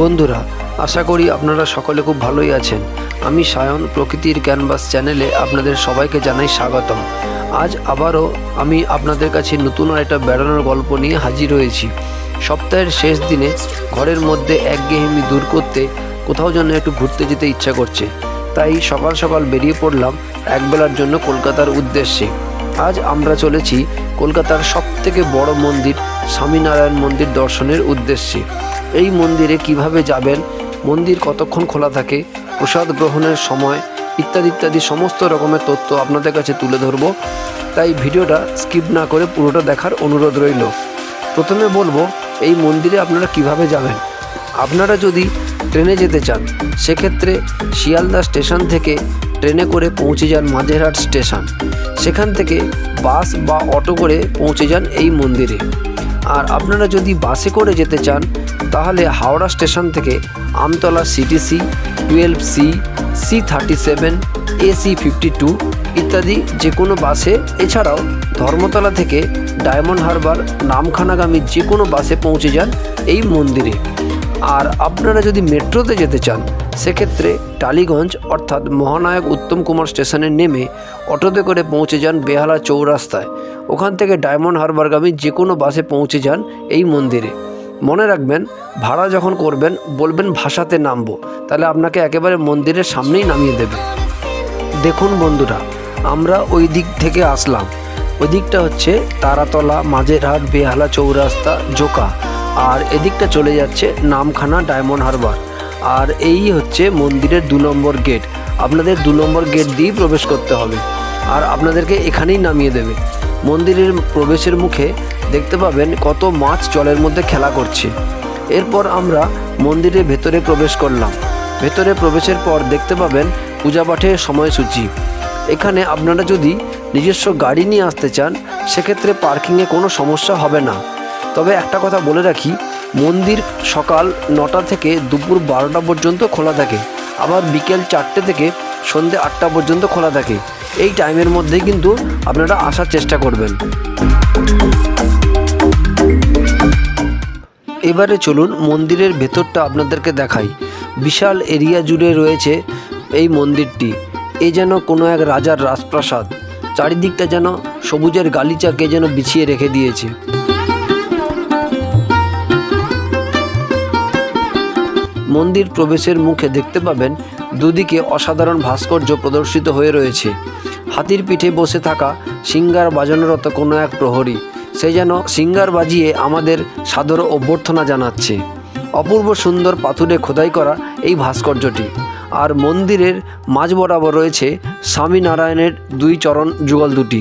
বন্ধুরা, আশা করি আপনারা সকলে খুব ভালোই আছেন। আমি সায়ন, প্রকৃতির ক্যানভাস চ্যানেলে আপনাদের সবাইকে জানাই স্বাগতম। আজ আবারও আমি আপনাদের কাছে নতুন আর একটা বেড়ানোর গল্প নিয়ে হাজির হয়েছি। সপ্তাহের শেষ দিনে ঘরের মধ্যে একঘেয়েমি দূর করতে কোথাও যেন একটু ঘুরতে যেতে ইচ্ছা করছে। তাই সকাল সকাল বেরিয়ে পড়লাম একবেলার জন্য কলকাতার উদ্দেশ্যে। আজ আমরা চলেছি কলকাতার সবথেকে বড় মন্দির স্বামীনারায়ণ মন্দির দর্শনের উদ্দেশ্যে। এই মন্দিরে কীভাবে যাবেন, মন্দির কতক্ষণ খোলা থাকে, প্রসাদ গ্রহণের সময় ইত্যাদি ইত্যাদি সমস্ত রকমের তথ্য আপনাদের কাছে তুলে ধরব। তাই ভিডিওটা স্কিপ না করে পুরোটা দেখার অনুরোধ রইল। প্রথমে বলব, এই মন্দিরে আপনারা কীভাবে যাবেন? আপনারা যদি ট্রেনে যেতে চান, সেক্ষেত্রে শিয়ালদা স্টেশন থেকে ট্রেনে করে পৌঁছে যান মাঝেরহাট স্টেশন। সেখান থেকে বাস বা অটো করে পৌঁছে যান এই মন্দিরে। আর আপনারা যদি বাসে করে যেতে চান, তাহলে হাওড়া স্টেশন থেকে Amtala CTC, twelve C C thirty seven AC fifty two ইত্যাদি যে কোনো বাসে। এছাড়াও ধর্মতলা থেকে ডায়মন্ড হারবার, নামখানাগামী যে কোনো বাসে পৌঁছে যান এই মন্দিরে। আর আপনারা যদি মেট্রোতে যেতে চান, সেক্ষেত্রে টালিগঞ্জ অর্থাৎ মহানায়ক উত্তম কুমার স্টেশনে নেমে অটোতে করে পৌঁছে যান বেহালা চৌরাস্তায়। ওখান থেকে ডায়মন্ড হারবারগামী যে কোনো বাসে পৌঁছে যান এই মন্দিরে। মনে রাখবেন, ভাড়া যখন করবেন, বলবেন ভাষাতে নামবো। তাহলে আপনাকে একেবারে মন্দিরের সামনেই নামিয়ে দেবে। দেখুন বন্ধুরা, আমরা ওই দিক থেকে আসলাম। ওই দিকটা হচ্ছে তারাতলা, মাঝেরহাট, বেহালা চৌরাস্তা, জোকা। আর এদিকটা চলে যাচ্ছে নামখানা ডায়মন্ড হারবার। আর এই হচ্ছে মন্দিরের দু নম্বর গেট। আপনাদের দু নম্বর গেট দিয়েই প্রবেশ করতে হবে। আর আপনাদেরকে এখানেই নামিয়ে দেবে। মন্দিরের প্রবেশের মুখে দেখতে পাবেন কত মাছ জলের মধ্যে খেলা করছে। এরপর আমরা মন্দিরের ভেতরে প্রবেশ করলাম। ভেতরে প্রবেশের পর দেখতে পাবেন পূজা পাঠের সময়সূচি। এখানে আপনারা যদি নিজস্ব গাড়ি নিয়ে আসতে চান, সেক্ষেত্রে পার্কিংয়ে কোনো সমস্যা হবে না। তবে একটা কথা বলে রাখি মন্দির সকাল নটা থেকে দুপুর বারোটা পর্যন্ত খোলা থাকে। আবার বিকেল চারটে থেকে সন্ধে আটটা পর্যন্ত খোলা থাকে। এই টাইমের মধ্যেই কিন্তু আপনারা আসার চেষ্টা করবেন। এবারে চলুন মন্দিরের ভেতরটা আপনাদেরকে দেখাই। বিশাল এরিয়া জুড়ে রয়েছে এই মন্দিরটি। এ যেন কোনো এক রাজার রাজপ্রাসাদ। চারিদিকটা যেন সবুজের গালিচাকে যেন বিছিয়ে রেখে দিয়েছে। মন্দির প্রবেশের মুখে দেখতে পাবেন দুদিকে অসাধারণ ভাস্কর্য প্রদর্শিত হয়ে রয়েছে। হাতির পিঠে বসে থাকা সিঙ্গার বাজানোরত কোনো এক প্রহরী, সে যেন সিঙ্গার বাজিয়ে আমাদের সাদর অভ্যর্থনা জানাচ্ছে। অপূর্ব সুন্দর পাথুরে খোদাই করা এই ভাস্কর্যটি। আর মন্দিরের মাঝ বরাবর রয়েছে স্বামীনারায়ণের দুই চরণ যুগল দুটি।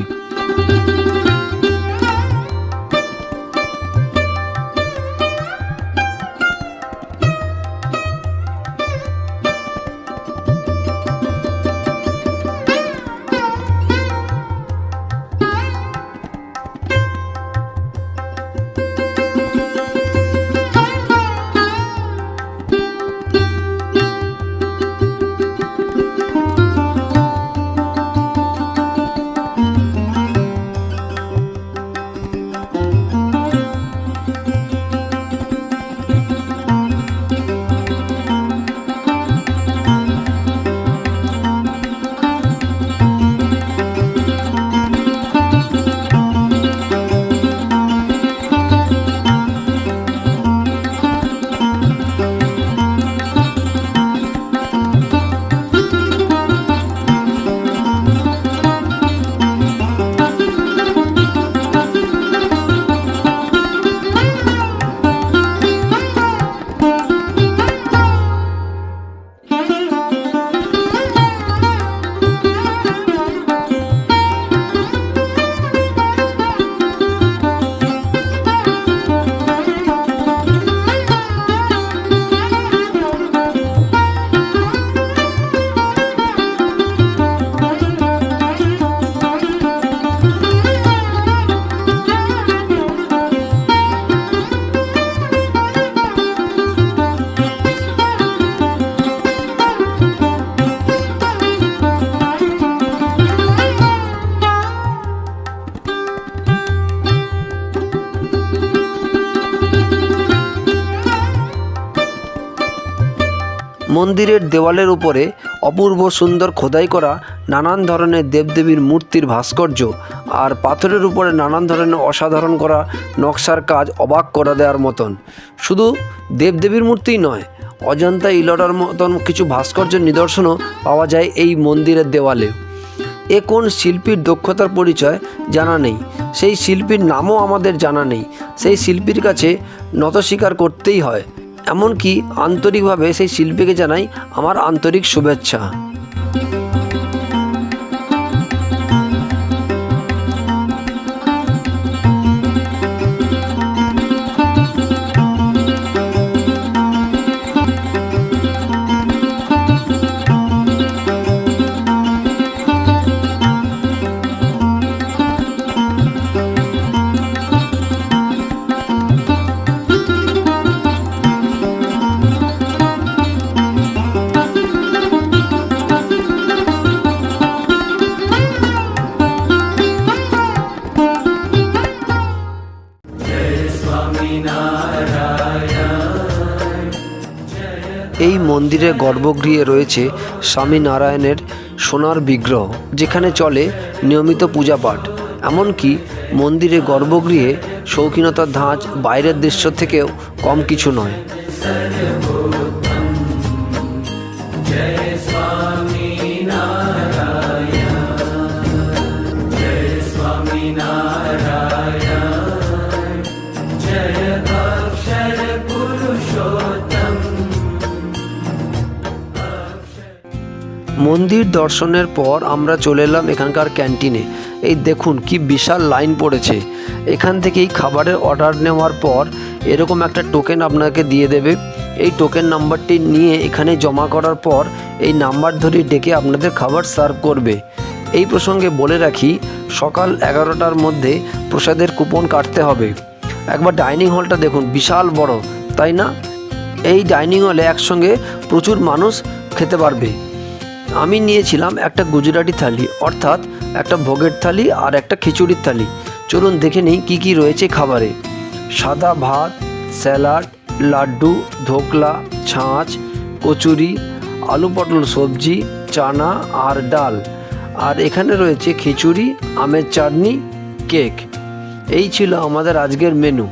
মন্দিরের দেওয়ালের উপরে অপূর্ব সুন্দর খোদাই করা নানান ধরনের দেবদেবীর মূর্তির ভাস্কর্য আর পাথরের উপরে নানান ধরনের অসাধারণ করা নকশার কাজ অবাক করা দেওয়ার মতন। শুধু দেবদেবীর মূর্তিই নয়, অজন্তা ইলরার মতন কিছু ভাস্কর্যের নিদর্শনও পাওয়া যায় এই মন্দিরের দেওয়ালে। এ কোন শিল্পীর দক্ষতার পরিচয় জানা নেই। সেই শিল্পীর নামও আমাদের জানা নেই। সেই শিল্পীর কাছে নত স্বীকার করতেই হয়। এমনকি আন্তরিকভাবে সেই শিল্পীকে জানাই আমার আন্তরিক শুভেচ্ছা। এই মন্দিরের গর্ভগৃহে রয়েছে স্বামী নারায়ণের সোনার বিগ্রহ, যেখানে চলে নিয়মিত পূজাপাঠ এমনকি মন্দিরে গর্ভগৃহে শৌখিনতার ধাঁচ বাইরের দৃশ্য থেকেও কম কিছু নয়। মন্দির দর্শনের পর আমরা চলে এলাম এখানকার ক্যান্টিনে। এই দেখুন কি বিশাল লাইন পড়েছে। এখান থেকেই খাবারের অর্ডার নেওয়ার পর এরকম একটা টোকেন আপনাকে দিয়ে দেবে। এই টোকেন নাম্বারটি নিয়ে এখানে জমা করার পর এই নাম্বার ধরে ডেকে আপনাদের খাবার সার্ভ করবে। এই প্রসঙ্গে বলে রাখি, সকাল এগারোটার মধ্যে প্রসাদের কুপন কাটতে হবে। একবার ডাইনিং হলটা দেখুন, বিশাল বড়, তাই না? এই ডাইনিং হলে একসঙ্গে প্রচুর মানুষ খেতে পারবে। আমি নিয়েছিলাম একটা গুজরাটি থালি, অর্থাৎ একটা ভোগের থালি আর একটা খিচুড়ির থালি। চলুন দেখে নিই কী কী রয়েছে খাবারে। সাদা ভাত, স্যালাড, লাড্ডু, ধোকলা, ছাঁচ, কচুরি, আলু পটল সবজি, চানা আর ডাল। আর এখানে রয়েছে খিচুড়ি, আমের চাটনি, কেক। এই ছিল আমাদের আজকের মেনু।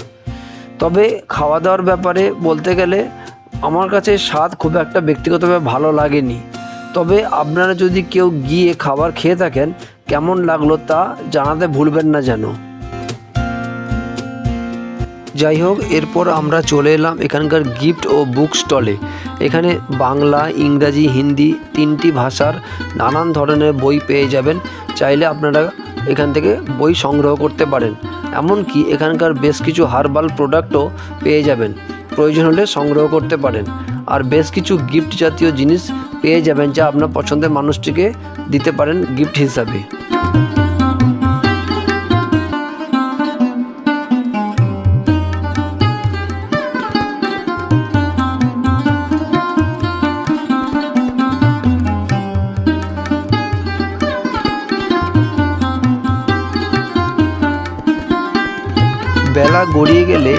তবে খাওয়া দাওয়ার ব্যাপারে বলতে গেলে আমার কাছে স্বাদ খুব একটা ব্যক্তিগতভাবে ভালো লাগেনি। তবে আপনারা যদি কেউ গিয়ে খাবার খেয়ে থাকেন, কেমন লাগল তা জানাতে ভুলবেন না যেন। যাই হোক, এরপর আমরা চলে এলাম এখানকার গিফট ও বুক স্টলে। এখানে বাংলা, ইংরাজি, হিন্দি তিনটি ভাষার নানান ধরনের বই পেয়ে যাবেন। চাইলে আপনারা এখান থেকে বই সংগ্রহ করতে পারেন। এমনকি এখানকার বেশ কিছু হার্বাল প্রোডাক্টও পেয়ে যাবেন। প্রয়োজন হলে সংগ্রহ করতে পারেন। আর বেশ কিছু গিফট জাতীয় জিনিস পেয়ে যাবেন যা আপনার পছন্দের মানুষটিকে দিতে পারেন গিফট হিসাবে। বেলা গড়িয়ে গেলে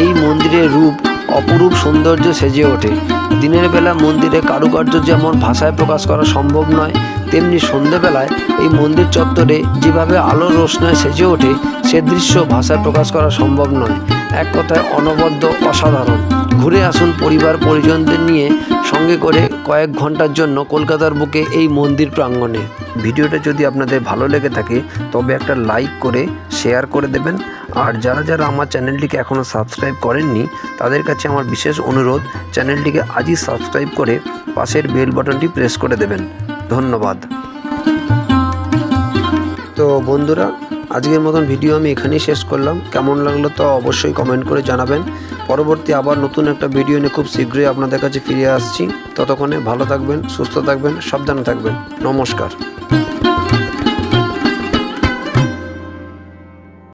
এই মন্দিরের রূপ অপরূপ সৌন্দর্য সেজে ওঠে। দিনের বেলা মন্দিরে কারুকার্য যেমন ভাষায় প্রকাশ করা সম্ভব নয়, তেমনি সন্ধেবেলায় এই মন্দির চত্বরে যেভাবে আলো রোশনায় সেজে ওঠে, সে দৃশ্য ভাষায় প্রকাশ করা সম্ভব নয়। এক কথায় অনবদ্য অসাধারণ। ঘুরে আসুন পরিবার পরিজনদের নিয়ে সঙ্গে করে কয়েক ঘণ্টার জন্য কলকাতার বুকে এই মন্দির প্রাঙ্গণে। ভিডিওটা যদি আপনাদের ভালো লেগে থাকে, তবে একটা লাইক করে শেয়ার করে দেবেন। আর যারা যারা আমার চ্যানেলটিকে এখনও সাবস্ক্রাইব করেননি, তাদের কাছে আমার বিশেষ অনুরোধ, চ্যানেলটিকে আজই সাবস্ক্রাইব করে পাশের বেল বাটনটি প্রেস করে দেবেন। ধন্যবাদ। তো বন্ধুরা আজকের মতন ভিডিও আমি এখানেই শেষ করলাম। কেমন লাগল তো অবশ্যই কমেন্ট করে জানাবেন। পরবর্তী আবার নতুন একটা ভিডিও নিয়ে খুব শীঘ্রই আপনাদের কাছে ফিরে আসছি। ততক্ষণে ভালো থাকবেন, সুস্থ থাকবেন, সাবধানে থাকবেন। নমস্কার।